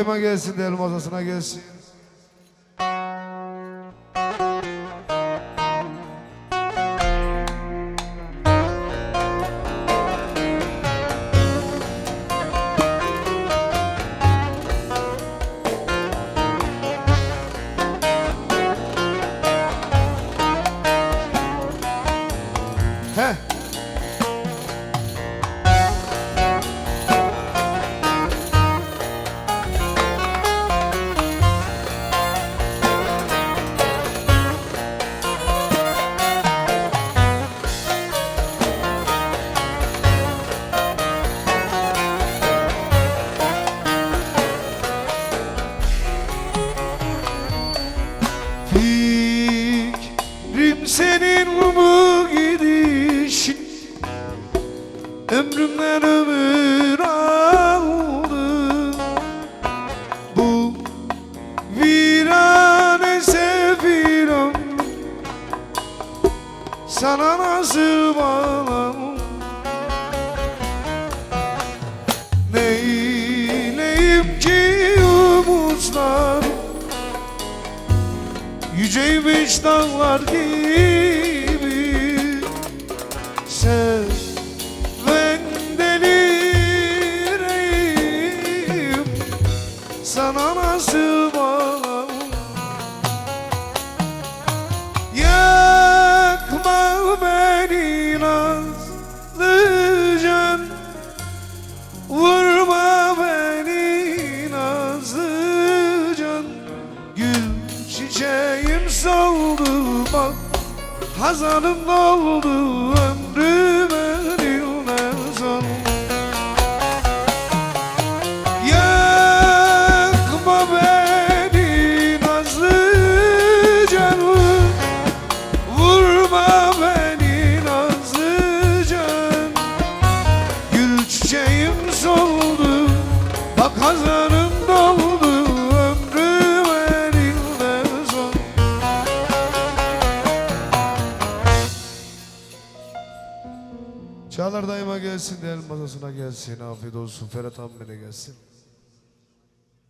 daima gelsin değerli masasına gelsin. Senin bu gidişin? Ömrümden ömür aldı Bu virane sefiram Sana nasıl bağlam Yüceymiş dağlar gibi. Seven delireyim Sana nasıl bağlam çiçeğim soldu bak Hazanım doldu ömrüme dinmez ol Yakma beni nazlı canım Vurma beni nazlı can Gül çiçeğim soldu Bak hazanım Çağlar daima gelsin, değerli masasına gelsin. Afiyet olsun, Ferhat Ammen'e gelsin.